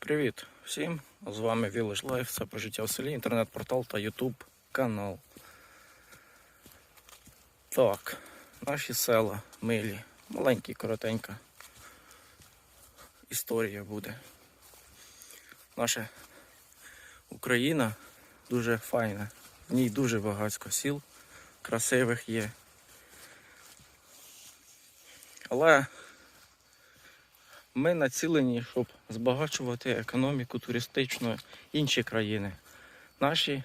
Привіт всім! З вами Village Life, це про життя в селі, інтернет-портал та YouTube канал. Так, наші села милі, маленькі, коротенька історія буде. Наша Україна дуже файна, в ній дуже багатько сіл, красивих є. Але ми націлені, щоб збагачувати економіку туристичну інші країни. Наші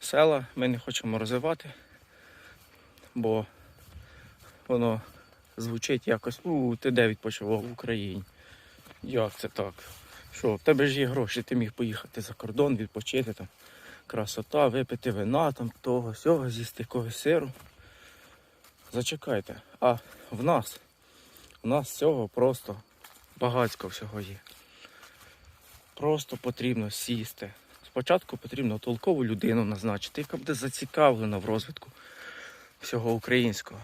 села ми не хочемо розвивати, бо воно звучить якось, у, ти де відпочивав в Україні. Як це так? Що, в тебе ж є гроші, ти міг поїхати за кордон, відпочити там. Красота, випити вина, там того, сього, з'їсти когось сиру. Зачекайте, а в нас, в нас цього просто багатько всього є. Просто потрібно сісти. Спочатку потрібно толкову людину назначити, яка буде зацікавлена в розвитку всього українського,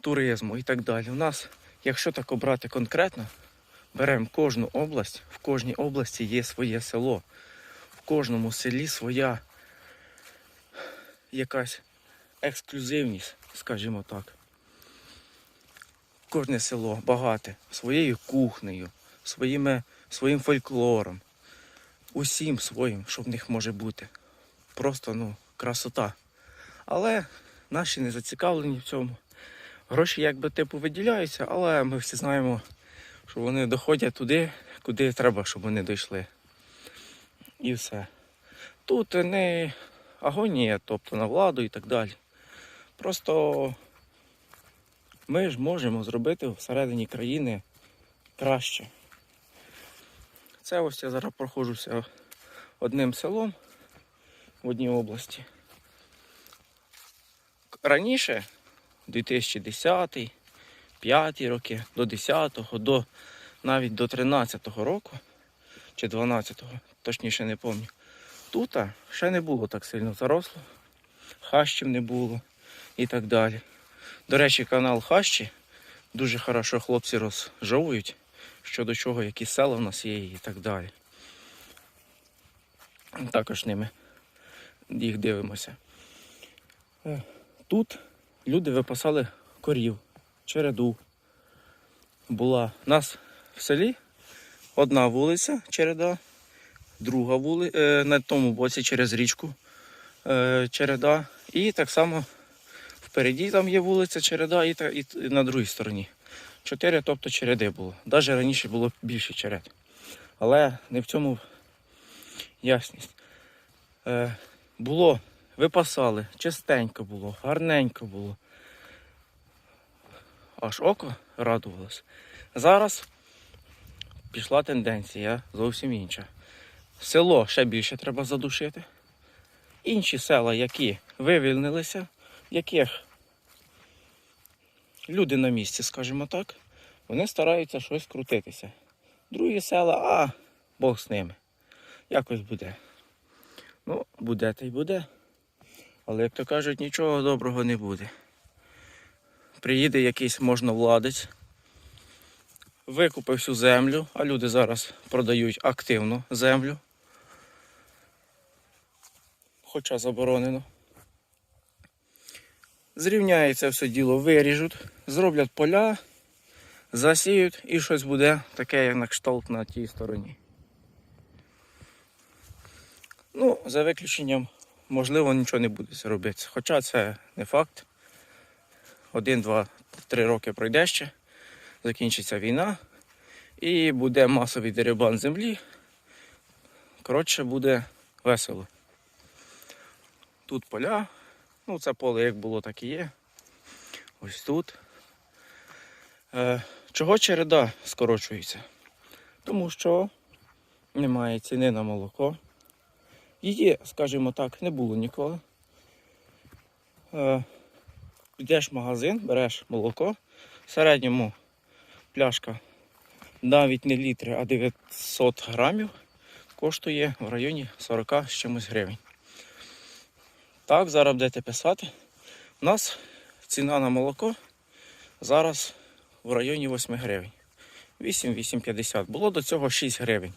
туризму і так далі. У нас, якщо так обрати конкретно, беремо кожну область, в кожній області є своє село. В кожному селі своя якась ексклюзивність, скажімо так кожне село багате своєю кухнею, своїми, своїм фольклором, усім своїм, що в них може бути. Просто ну, красота. Але наші не зацікавлені в цьому. Гроші якби типу виділяються, але ми всі знаємо, що вони доходять туди, куди треба, щоб вони дійшли. І все. Тут не агонія, тобто на владу і так далі. Просто ми ж можемо зробити всередині країни краще. Це ось я зараз проходжуся одним селом в одній області. Раніше, 2010 5 роки, до 10-го, до навіть до 13-го року, чи 12-го, точніше не пам'ятаю. Тут ще не було так сильно заросло, хащів не було і так далі. До речі, канал Хащі дуже хорошо хлопці розжовують, що до чого, які села в нас є і так далі. Також ними їх дивимося. Е, Тут люди випасали корів, череду. Була у нас в селі одна вулиця, череда, друга вулиця, на тому боці через річку е, череда. І так само Впереді там є вулиця Череда і, і на другій стороні. Чотири, тобто череди було. Навіть раніше було більше черед. Але не в цьому ясність. Е, Було, випасали, чистенько було, гарненько було. Аж око радувалось. Зараз пішла тенденція зовсім інша. Село ще більше треба задушити. Інші села, які вивільнилися яких люди на місці, скажімо так, вони стараються щось крутитися. Другі села, а Бог з ними. Якось буде. Ну, буде та й буде. Але, як то кажуть, нічого доброго не буде. Приїде якийсь можновладець, викупив всю землю, а люди зараз продають активно землю. Хоча заборонено. Зрівняється все діло, виріжуть, зроблять поля, засіють і щось буде таке, як на кшталт на тій стороні. Ну, за виключенням, можливо, нічого не буде робитися. Хоча це не факт. Один, два, три роки пройде ще, закінчиться війна і буде масовий дерибан землі. Коротше, буде весело. Тут поля. Ну, це поле як було, так і є. Ось тут. Е, Чого череда скорочується? Тому що немає ціни на молоко. Її, скажімо так, не було ніколи. Е, Йдеш в магазин, береш молоко. В середньому пляшка навіть не літри, а 900 грамів коштує в районі 40 з чимось гривень. Так, зараз будете писати. У нас ціна на молоко зараз в районі 8 гривень. 8-8,50. Було до цього 6 гривень.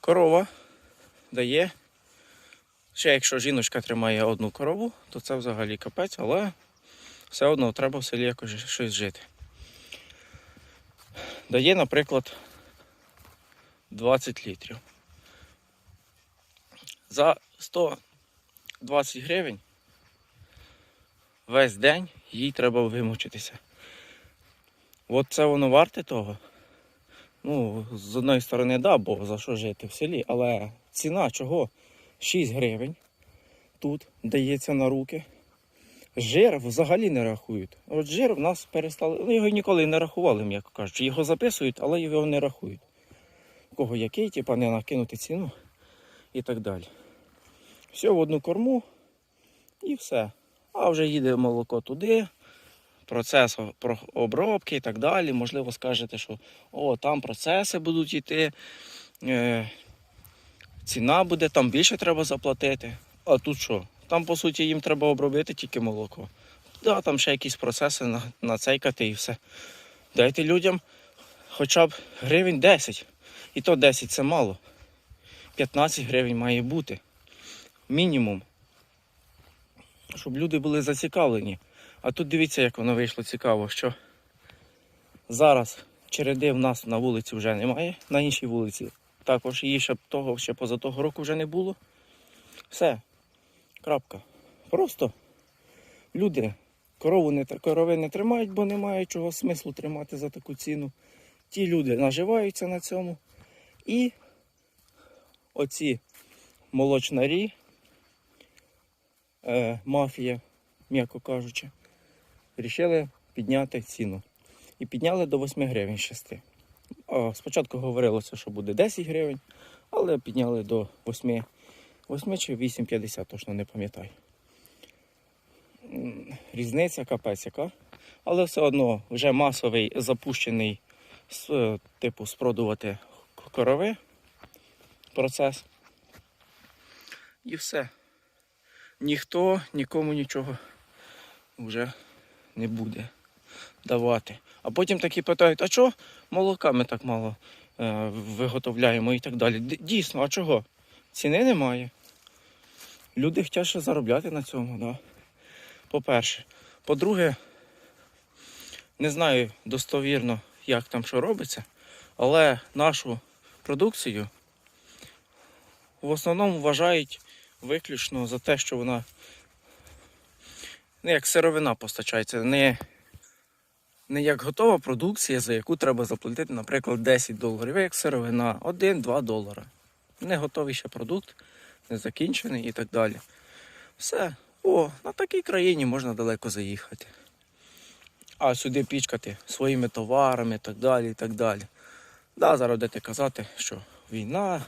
Корова дає. Ще якщо жіночка тримає одну корову, то це взагалі капець, але все одно треба в селі якось щось жити. Дає, наприклад, 20 літрів. За 120 гривень весь день їй треба вимучитися. От це воно варте того. Ну, з одної сторони, да, бо за що жити в селі, але ціна чого? 6 гривень тут дається на руки. Жир взагалі не рахують. От жир в нас перестали. Ну, його ніколи не рахували, м'яко кажучи. Його записують, але його не рахують. У кого який, типа не накинути ціну і так далі. Все в одну корму і все. А вже їде молоко туди, процес обробки і так далі. Можливо, скажете, що о, там процеси будуть йти, е, ціна буде, там більше треба заплатити. А тут що? Там, по суті, їм треба обробити тільки молоко. Да, там ще якісь процеси на, нацейкати і все. Дайте людям хоча б гривень 10. І то 10 це мало. 15 гривень має бути. Мінімум. Щоб люди були зацікавлені. А тут дивіться, як воно вийшло цікаво, що зараз череди в нас на вулиці вже немає, на іншій вулиці. Також її ще того, ще поза того року вже не було. Все. Крапка. Просто люди корову не, корови не тримають, бо немає чого смислу тримати за таку ціну. Ті люди наживаються на цьому. І оці молочнарі, е, мафія, м'яко кажучи, вирішили підняти ціну. І підняли до 8 гривень 6. А, спочатку говорилося, що буде 10 гривень, але підняли до 8, 8 чи 8,50, точно не пам'ятаю. Різниця капець яка. Але все одно вже масовий запущений типу спродувати корови процес. І все. Ніхто нікому нічого вже не буде давати. А потім такі питають, а чого молока ми так мало е, виготовляємо і так далі. Дійсно, а чого? Ціни немає. Люди хочуть ще заробляти на цьому, да. По-перше. По-друге, не знаю достовірно, як там що робиться, але нашу продукцію в основному вважають виключно за те, що вона не як сировина постачається, не, не як готова продукція, за яку треба заплатити, наприклад, 10 доларів, а як сировина 1-2 долара. Не готовий ще продукт, не закінчений і так далі. Все. О, на такій країні можна далеко заїхати. А сюди пічкати своїми товарами і так далі. і так далі. Да, зараз будете казати, що війна,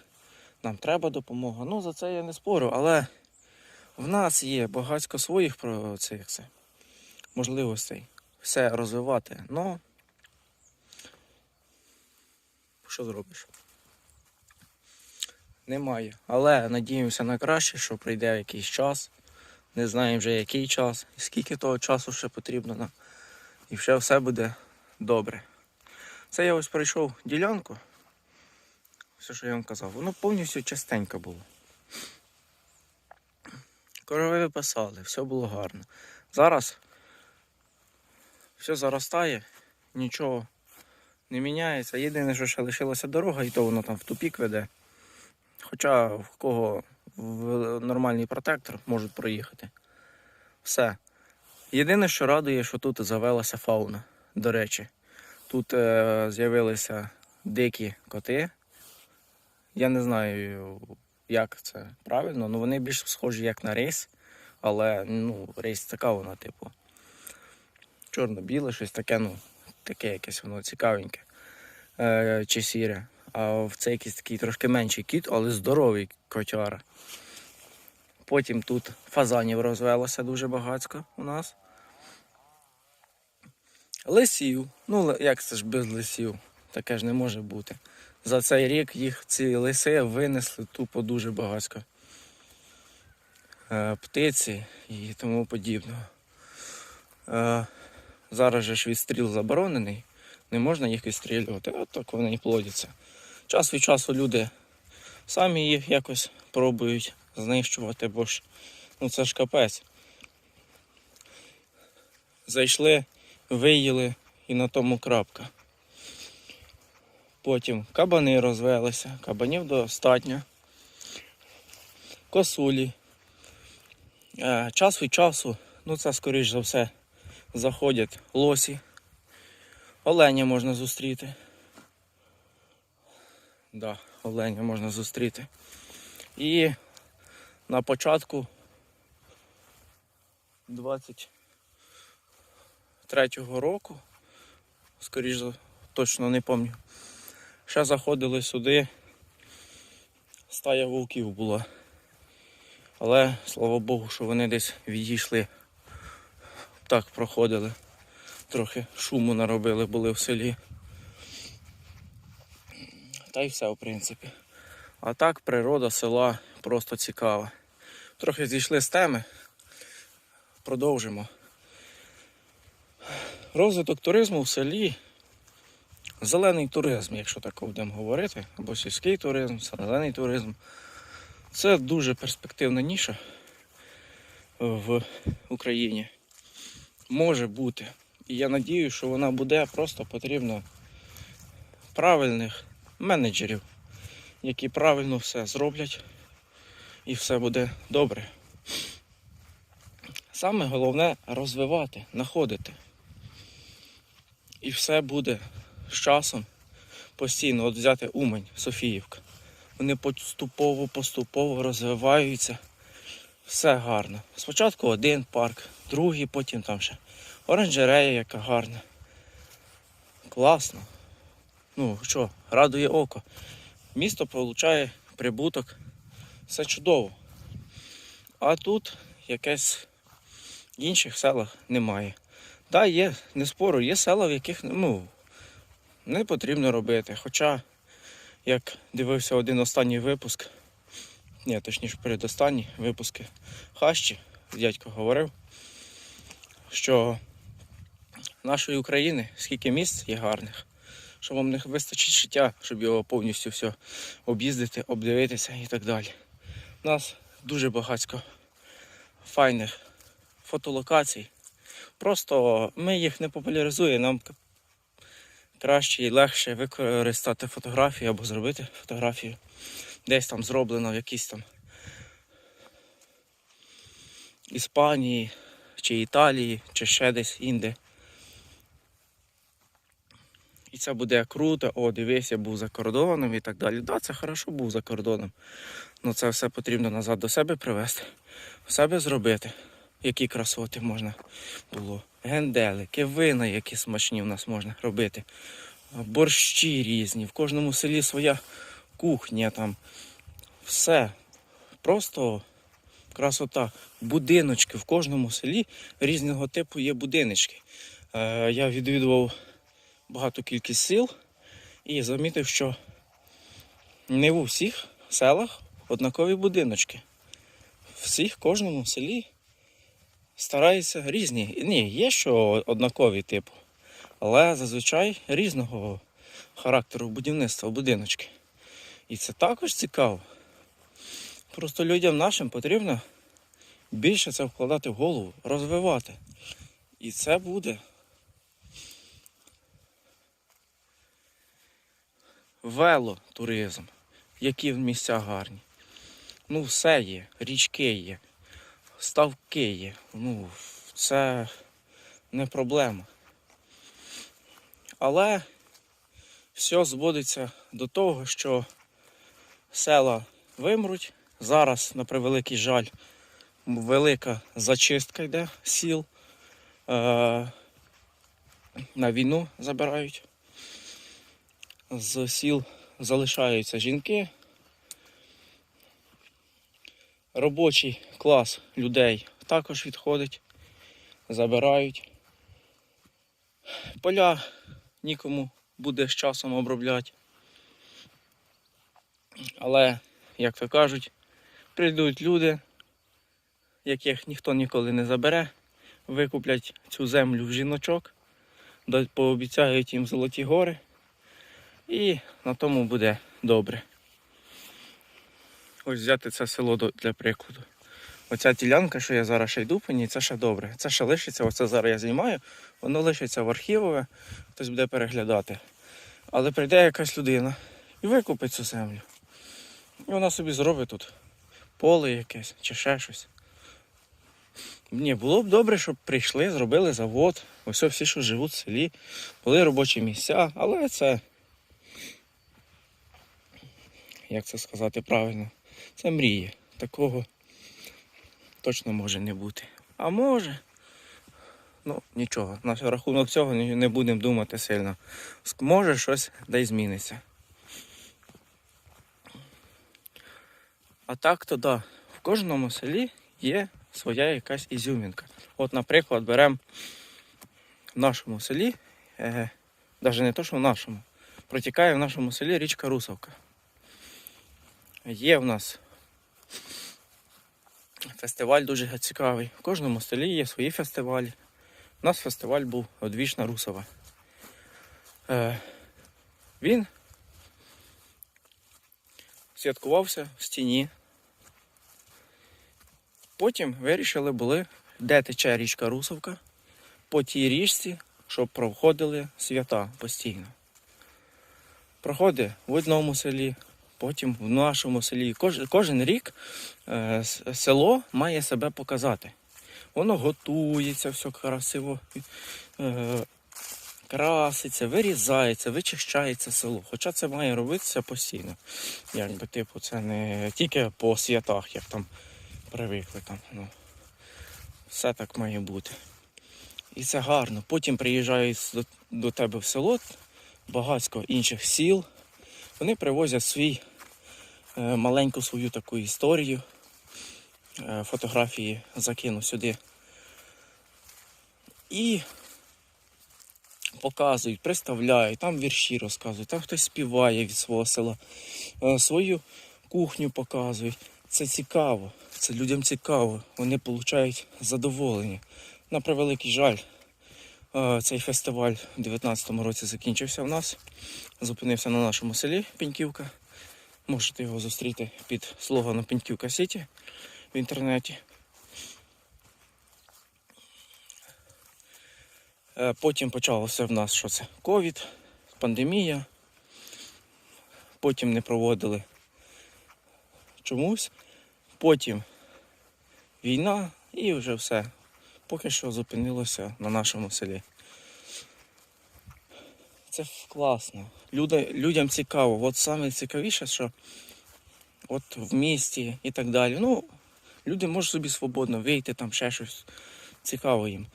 нам треба допомога. Ну, за це я не спорю, але в нас є багатько своїх цих можливостей все розвивати. Ну, що зробиш? Немає. Але надіємося на краще, що прийде якийсь час. Не знаємо вже який час, скільки того часу ще потрібно нам. І вже все буде добре. Це я ось пройшов ділянку. Все, що я вам казав, воно повністю частенько було. Корови випасали, все було гарно. Зараз все заростає, нічого не міняється. Єдине, що ще лишилася дорога, і то воно там в тупік веде. Хоча в кого в нормальний протектор можуть проїхати. Все. Єдине, що радує, що тут завелася фауна. До речі, тут е, з'явилися дикі коти. Я не знаю, як це правильно, але вони більш схожі як на рейс. Але ну, рейс така вона, типу. Чорно-біле, щось таке, ну, таке якесь воно цікавеньке. Е, чи сіре. А в це якийсь такий трошки менший кіт, але здоровий котяра. Потім тут фазанів розвелося дуже багатько у нас. Лисів. Ну, як це ж без лисів? Таке ж не може бути. За цей рік їх ці лиси винесли тупо дуже багатько. Е, птиці і тому подібного. Е, зараз же ж відстріл заборонений. Не можна їх відстрілювати, от так вони і плодяться. Час від часу люди самі їх якось пробують знищувати, бо ж ну це ж капець. Зайшли, виїли і на тому крапка. Потім кабани розвелися, кабанів достатньо, косулі. Е, Час від часу, ну це скоріш за все, заходять лосі. Оленя можна зустріти. Да, оленя можна зустріти. І на початку 23-го року, скоріш за точно не пам'ятаю, ще заходили сюди. Стая вовків була. Але слава Богу, що вони десь відійшли. Так проходили. Трохи шуму наробили були в селі. Та й все, в принципі. А так природа села просто цікава. Трохи зійшли з теми. Продовжимо. Розвиток туризму в селі. Зелений туризм, якщо так будемо говорити, або сільський туризм, зелений туризм. Це дуже перспективна ніша в Україні. Може бути. І я надію, що вона буде, просто потрібно правильних менеджерів, які правильно все зроблять і все буде добре. Саме головне розвивати, знаходити. І все буде з часом постійно. От взяти Умань, Софіївка. Вони поступово, поступово розвиваються. Все гарно. Спочатку один парк, другий, потім там ще оранжерея, яка гарна. Класно. Ну що, радує око. Місто получає прибуток. Все чудово. А тут якесь в інших селах немає. Так, є, не спору, є села, в яких ну, не потрібно робити. Хоча, як дивився один останній випуск, ні, точніше передостанні випуски Хащі, дядько говорив, що нашої України скільки місць є гарних, що вам не вистачить життя, щоб його повністю все об'їздити, обдивитися і так далі. У нас дуже багатько файних фотолокацій. Просто ми їх не популяризуємо, нам краще і легше використати фотографію або зробити фотографію. Десь там зроблено в якійсь там Іспанії, чи Італії, чи ще десь інде. І це буде круто, о, дивись, я був за кордоном і так далі. Да, це хорошо був за кордоном. але це все потрібно назад до себе привезти, себе зробити. Які красоти можна було. Генделики, вина, які смачні в нас можна робити. Борщі різні. В кожному селі своя кухня там. Все. Просто красота. Будиночки. В кожному селі різного типу є будиночки. Е, я відвідував багато кількість сіл і замітив, що не в усіх селах однакові будиночки. Всіх, в кожному селі стараються різні. Ні, є що однакові типу, але зазвичай різного характеру будівництва будиночки. І це також цікаво. Просто людям нашим потрібно більше це вкладати в голову, розвивати. І це буде. Велотуризм. Які в місця гарні. Ну, все є, річки є, ставки є. Ну, це не проблема. Але все зводиться до того, що села вимруть. Зараз, на превеликий жаль, велика зачистка йде сіл. Е- на війну забирають. З сіл залишаються жінки. Робочий клас людей також відходить, забирають. Поля нікому буде з часом обробляти. Але, як то кажуть, прийдуть люди, яких ніхто ніколи не забере, викуплять цю землю в жіночок, пообіцяють їм золоті гори. І на тому буде добре. Ось взяти це село для прикладу. Оця ділянка, що я зараз ще йду по ній, це ще добре. Це ще лишиться, оце зараз я знімаю, воно лишиться в архівове, хтось буде переглядати. Але прийде якась людина і викупить цю землю. І вона собі зробить тут поле якесь чи ще щось. Ні, було б добре, щоб прийшли, зробили завод. Ось всі, що живуть в селі, були робочі місця, але це. Як це сказати правильно? Це мрії. Такого точно може не бути. А може. Ну, нічого. На рахунок цього не будемо думати сильно. Може щось й зміниться. А так то да. В кожному селі є своя якась ізюмінка. От, наприклад, беремо в нашому селі, е, навіть не то, що в нашому, протікає в нашому селі річка Русовка. Є в нас фестиваль дуже цікавий. В кожному селі є свої фестивалі. У нас фестиваль був Одвічна Русова. Е, він святкувався в стіні. Потім вирішили були, де тече річка Русовка, по тій річці, щоб проходили свята постійно. Проходить в одному селі, потім в нашому селі. Кож, кожен рік е, село має себе показати. Воно готується, все красиво, е, краситься, вирізається, вичищається село. Хоча це має робитися постійно. Якби, типу, це не тільки по святах, як там привикли. Там, ну. Все так має бути. І це гарно. Потім приїжджають до, до тебе в село, багатько інших сіл. Вони привозять свій е, маленьку свою таку історію. Е, фотографії закину сюди. І показують, представляють, там вірші розказують, там хтось співає від свого села, е, свою кухню показують. Це цікаво, це людям цікаво, вони отримують задоволення. На превеликий жаль, цей фестиваль у 2019 році закінчився в нас. Зупинився на нашому селі Пеньківка. Можете його зустріти під слоганом Пеньківка Сіті в інтернеті. Е, Потім почалося в нас що це? Ковід, пандемія. Потім не проводили чомусь. Потім війна і вже все. Поки що зупинилося на нашому селі. Це класно. Люди, людям цікаво. От саме цікавіше, що от в місті і так далі. Ну, люди можуть собі свободно вийти, там ще щось цікаво їм.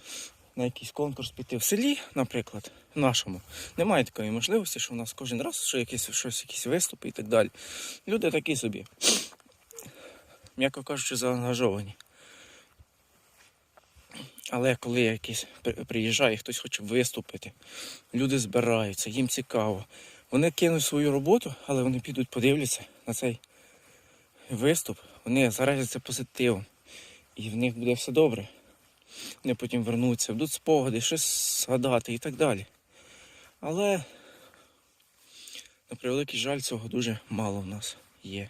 На якийсь конкурс піти в селі, наприклад, в нашому. Немає такої можливості, що у нас кожен раз що якісь, щось, якісь виступи і так далі. Люди такі собі, м'яко кажучи, заангажовані. Але коли якийсь приїжджає, хтось хоче виступити, люди збираються, їм цікаво. Вони кинуть свою роботу, але вони підуть подивляться на цей виступ, вони заразяться позитивом. І в них буде все добре. Вони потім вернуться, будуть спогади, щось згадати і так далі. Але, на превеликий жаль, цього дуже мало в нас є.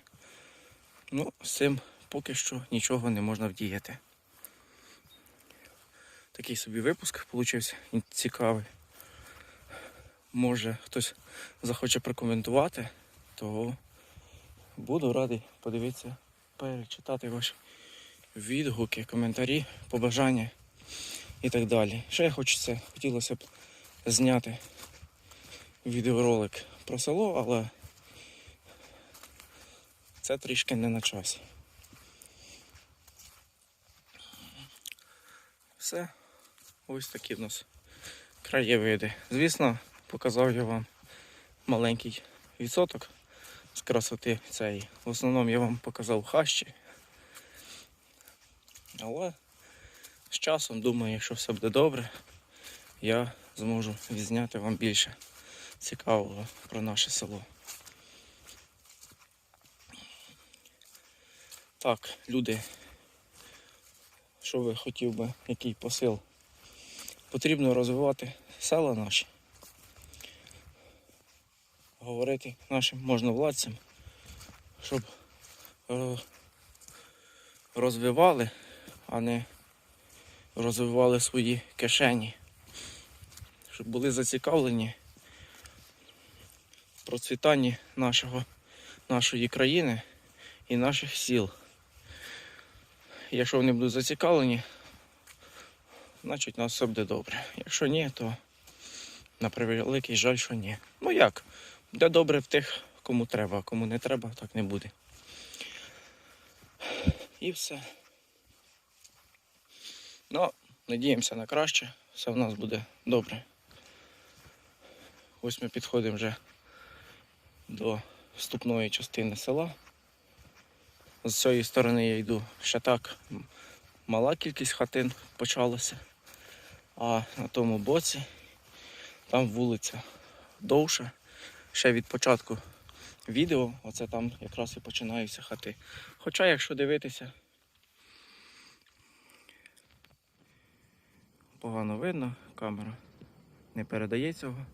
Ну, з цим поки що нічого не можна вдіяти. Такий собі випуск получився цікавий. Може хтось захоче прокоментувати, то буду радий подивитися, перечитати ваші відгуки, коментарі, побажання і так далі. Ще я хочу хотілося б зняти відеоролик про село, але це трішки не на часі. Все. Ось такі в нас краєвиди. Звісно, показав я вам маленький відсоток з красоти цієї. В основному я вам показав хащі. Але з часом, думаю, якщо все буде добре, я зможу відзняти вам більше цікавого про наше село. Так, люди, що ви хотів би, який посил? Потрібно розвивати села наші. Говорити нашим можновладцям, щоб е, розвивали, а не розвивали свої кишені, щоб були зацікавлені в процвітанні нашого, нашої країни і наших сіл. Якщо вони будуть зацікавлені, значить у нас все буде добре. Якщо ні, то на превеликий жаль, що ні. Ну як? Буде добре в тих, кому треба, а кому не треба, так не буде. І все. Ну, надіємося на краще, все в нас буде добре. Ось ми підходимо вже до вступної частини села. З цієї сторони я йду ще так мала кількість хатин почалася. А на тому боці там вулиця довша. Ще від початку відео, оце там якраз і починаються хати. Хоча, якщо дивитися, погано видно, камера не передає цього.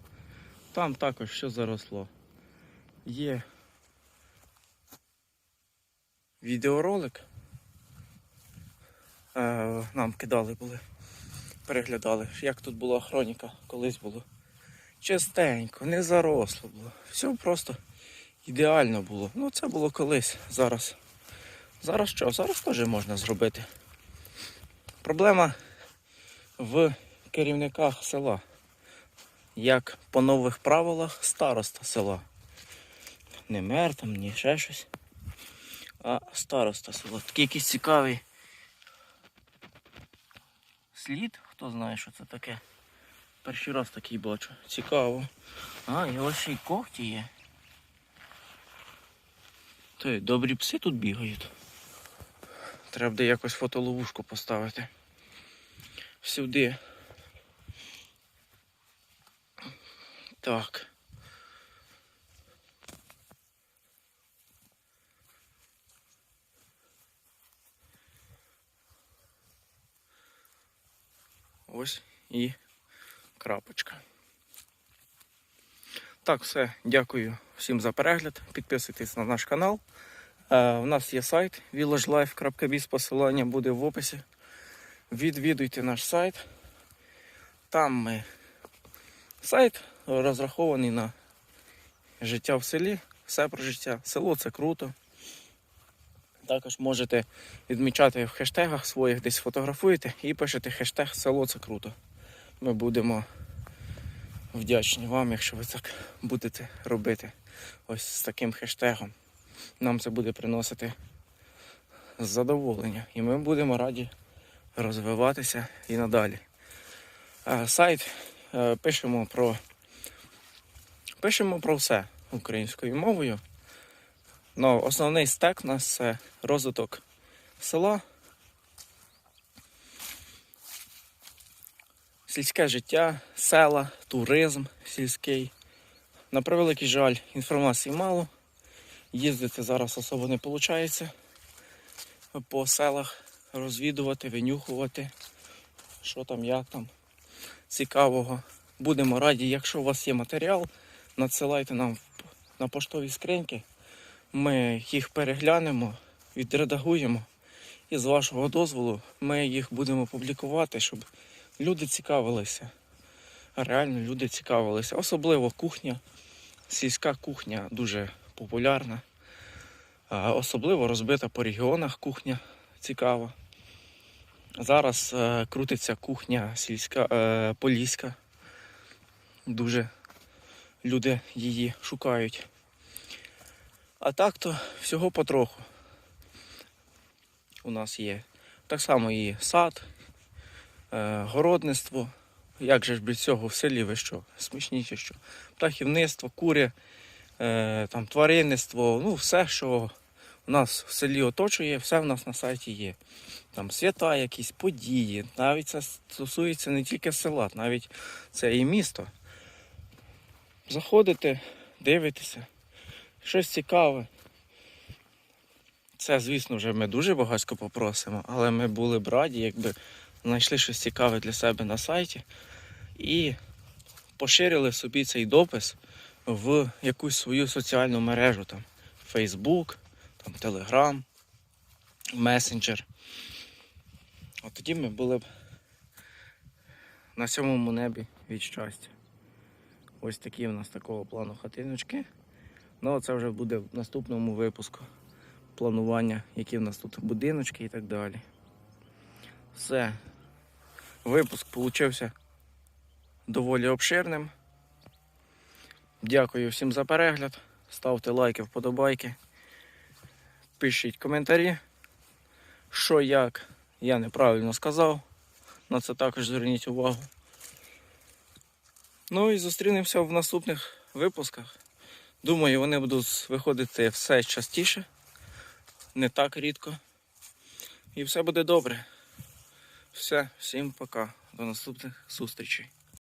Там також все заросло. Є відеоролик. Е, нам кидали були, переглядали, як тут була хроніка, колись було. Чистенько, не заросло було. Все просто ідеально було. Ну це було колись. Зараз. Зараз що? Зараз теж можна зробити. Проблема в керівниках села. Як по нових правилах староста села. Не мер там, ні ще щось. А староста села. Такий якийсь цікавий слід. Хто знає, що це таке. Перший раз такий бачу. Цікаво. А, і ось ще й когті є. Ти, добрі пси тут бігають. Треба буде якось фотоловушку поставити. Сюди. Так. Ось і крапочка. Так, все, дякую всім за перегляд. Підписуйтесь на наш канал. Е, у нас є сайт villagelife.biz, посилання буде в описі. Відвідуйте наш сайт. Там ми сайт розрахований на життя в селі, все про життя. Село це круто. Також можете відмічати в хештегах своїх, десь фотографуєте і пишете хештег село це круто. Ми будемо вдячні вам, якщо ви так будете робити ось з таким хештегом. Нам це буде приносити задоволення. І ми будемо раді розвиватися і надалі. Е, Сайт е, пишемо про пишемо про все українською мовою. Ну, основний стек у нас це розвиток села, сільське життя, села, туризм сільський. На превеликий жаль, інформації мало. Їздити зараз особо не виходить по селах, розвідувати, винюхувати, що там, як там цікавого. Будемо раді, якщо у вас є матеріал, надсилайте нам на поштові скриньки. Ми їх переглянемо, відредагуємо і з вашого дозволу ми їх будемо публікувати, щоб люди цікавилися. Реально люди цікавилися. Особливо кухня, сільська кухня дуже популярна. Особливо розбита по регіонах кухня цікава. Зараз е, крутиться кухня сільська, е, поліська. Дуже люди її шукають. А так то всього потроху. У нас є так само і сад, городництво. Як же ж без цього в селі ви що? Смішніше що? Птахівництво, кури, е, там, тваринництво, ну все, що у нас в селі оточує, все в нас на сайті є. Там свята, якісь події. Навіть це стосується не тільки села, навіть це і місто. Заходите, дивитеся, щось цікаве. Це, звісно, вже ми дуже багатько попросимо, але ми були б раді, якби знайшли щось цікаве для себе на сайті і поширили собі цей допис в якусь свою соціальну мережу, там Facebook, там Telegram, Messenger. От тоді ми були б на сьомому небі від щастя. Ось такі у нас такого плану хатиночки. Ну, це вже буде в наступному випуску планування, які в нас тут будиночки і так далі. Все. Випуск получився доволі обширним. Дякую всім за перегляд. Ставте лайки, вподобайки. Пишіть коментарі. Що як я неправильно сказав. На це також зверніть увагу. Ну і зустрінемося в наступних випусках. Думаю, вони будуть виходити все частіше, не так рідко. І все буде добре. Все, всім пока. До наступних зустрічей.